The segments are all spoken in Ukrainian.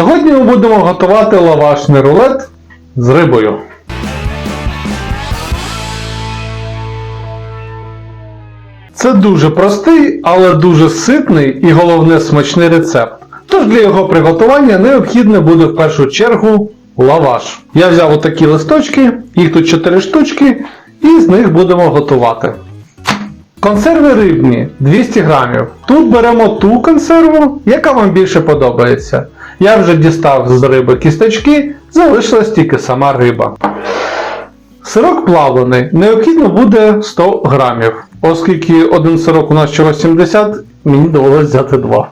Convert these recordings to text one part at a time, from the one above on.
Сьогодні ми будемо готувати лавашний рулет з рибою. Це дуже простий, але дуже ситний і головне смачний рецепт. Тож для його приготування необхідно буде в першу чергу лаваш. Я взяв отакі листочки, їх тут 4 штучки, і з них будемо готувати. Консерви рибні 200 грамів. Тут беремо ту консерву, яка вам більше подобається. Я вже дістав з риби кісточки, залишилась тільки сама риба. Сирок плавлений необхідно буде 100 грамів, оскільки один сирок у нас чогось 70, мені довелося взяти 2.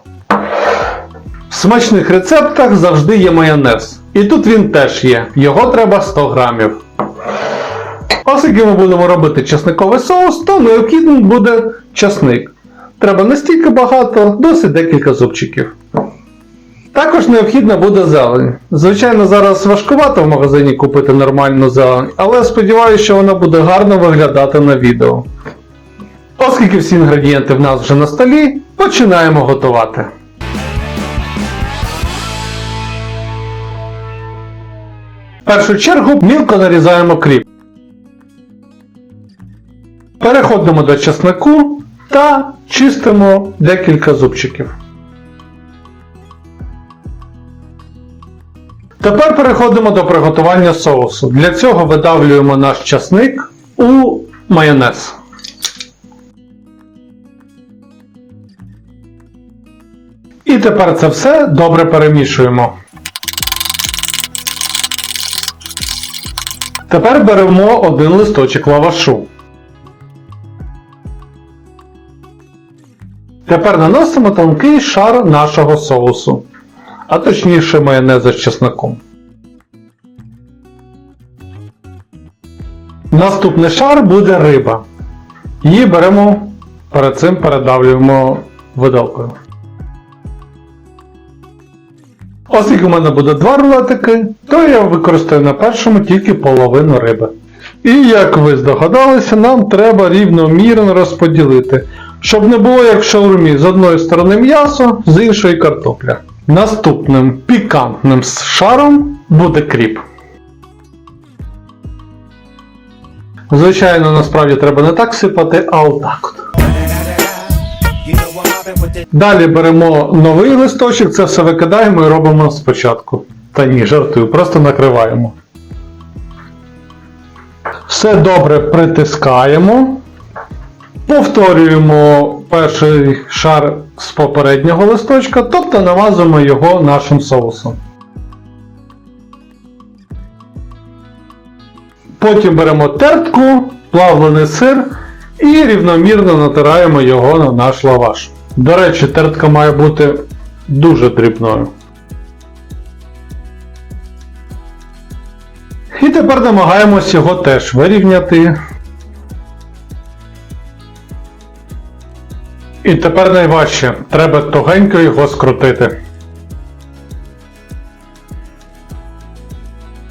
В смачних рецептах завжди є майонез. І тут він теж є. Його треба 100 грамів. Оскільки ми будемо робити чесниковий соус, то необхідний буде чесник. Треба не стільки багато, досить декілька зубчиків. Також необхідна буде зелень. Звичайно, зараз важкувато в магазині купити нормальну зелень, але сподіваюся, що вона буде гарно виглядати на відео. Оскільки всі інгредієнти в нас вже на столі, починаємо готувати. В першу чергу мілко нарізаємо кріп. Переходимо до чеснику та чистимо декілька зубчиків. Тепер переходимо до приготування соусу. Для цього видавлюємо наш часник у майонез. І тепер це все добре перемішуємо. Тепер беремо один листочок лавашу. Тепер наносимо тонкий шар нашого соусу, а точніше майонеза з чесноком. Наступний шар буде риба. Її беремо, перед цим передавлюємо виделкою. Оскільки в мене буде два рулетики, то я використаю на першому тільки половину риби. І як ви здогадалися, нам треба рівномірно розподілити, щоб не було як в шаурмі з одної сторони м'ясо, з іншої картопля. Наступним пікантним шаром буде кріп. Звичайно, насправді треба не так сипати, а отак от. Далі беремо новий листочок, це все викидаємо і робимо спочатку. Та ні, жартую, просто накриваємо. Все добре притискаємо. Повторюємо перший шар з попереднього листочка, тобто намазуємо його нашим соусом. Потім беремо тертку, плавлений сир і рівномірно натираємо його на наш лаваш. До речі, тертка має бути дуже дрібною. І тепер намагаємось його теж вирівняти. І тепер найважче, треба тугенько його скрутити.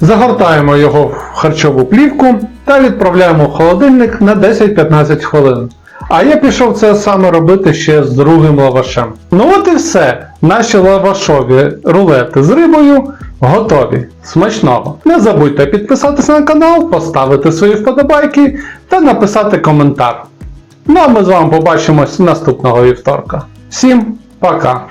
Загортаємо його в харчову плівку та відправляємо в холодильник на 10-15 хвилин. А я пішов це саме робити ще з другим лавашем. Ну от і все. Наші лавашові рулети з рибою готові. Смачного! Не забудьте підписатися на канал, поставити свої вподобайки та написати коментар. Ну а ми з вами побачимось наступного вівторка. Всім пока!